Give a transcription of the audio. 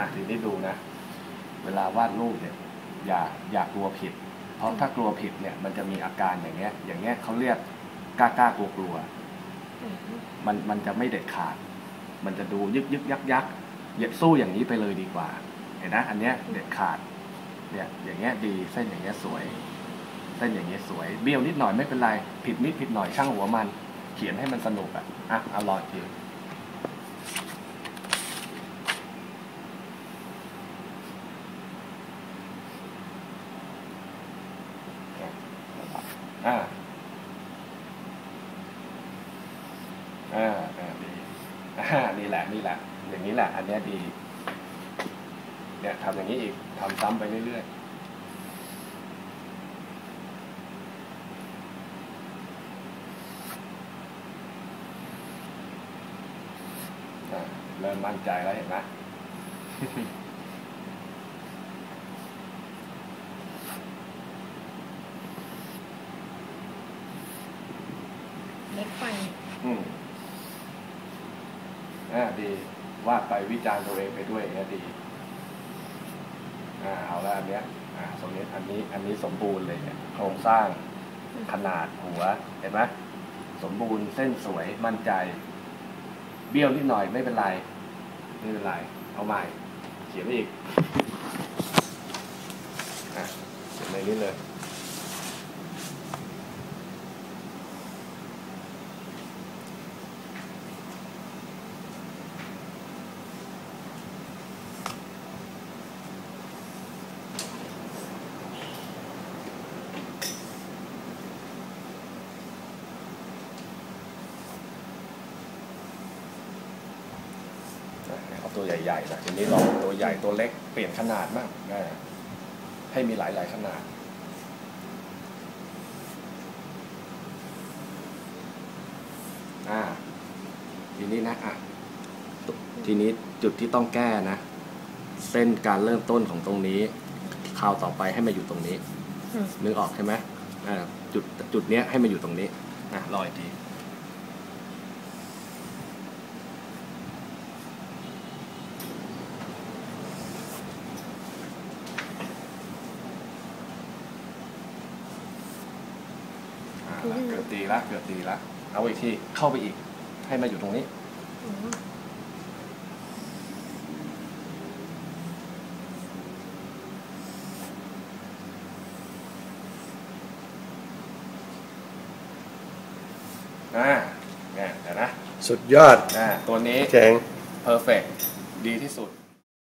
อะทีนี้ดูนะ เวลาวาดรูปเนี่ย อย่าอย่ากลัวผิด เพราะถ้ากลัวผิดเนี่ย มันจะมีอาการอย่างเงี้ย อย่างเงี้ยเขาเรียกกล้ากล้ากลัวกลัว มันมันจะไม่เด็ดขาด มันจะดูยึกยึกยักยักอย่าสู้อย่างนี้ไปเลยดีกว่า เห็นนะ อันเนี้ยเด็ดขาด เนี่ย อย่างเงี้ยดีเส้นอย่างเงี้ยสวยเส้นอย่างเงี้ยสวยเบี้ยวนิดหน่อยไม่เป็นไร ผิดนิดผิดหน่อยช่างหัวมัน เขียนให้มันสนุกอะอะอาลองอีกที อ่า อ่าอ่าดีอ่านี่แหละนี่แหละ อย่างนี้แหละ อันเนี้ยดี เนี่ยทำอย่างนี้อีกทำซ้ำไปเรื่อยๆอ่าเริ่มมั่นใจแล้วเห็นไหม ล็กไป อืมอ่าดีวาดไปวิจารณ์ตัวเองไปด้วยน่างเงี้ยดีอ่าเอาละอันเนี้ย อ่าตรงนี้อันนี้ อันนี้สมบูรณ์เลยเนี่ยโครงสร้างขนาดหัว เห็นไหมสมบูรณ์เส้นสวยมั่นใจ เบี้ยวนิดหน่อยไม่เป็นไร ไม่เป็นไร เอาใหม่ เขียนอีกอะเขียนในนี้เลย เอา ตัวใหญ่ๆนะทีนี้ลองตัวใหญ่ตัวเล็กเปลี่ยนขนาดมากนะให้มีหลายๆขนาดอ่าทีนี้นะอะทีนี้จุดที่ต้องแก้นะ เส้นการเริ่มต้นของตรงนี้คราวต่อไปให้มาอยู่ตรงนี้อืมนึกออกใช่ไหมอ่าจุดจุดเนี้ยให้มาอยู่ตรงนี้อะรออีกที เกือบตีละเกือบตีละเอาอีกทีเข้าไปอีก ให้มาอยู่ตรงนี้อืมอ่าเนี่ยเดี๋ยวนะ สุดยอดอ่าตัวนี้เจ๋ง perfect ดีที่สุด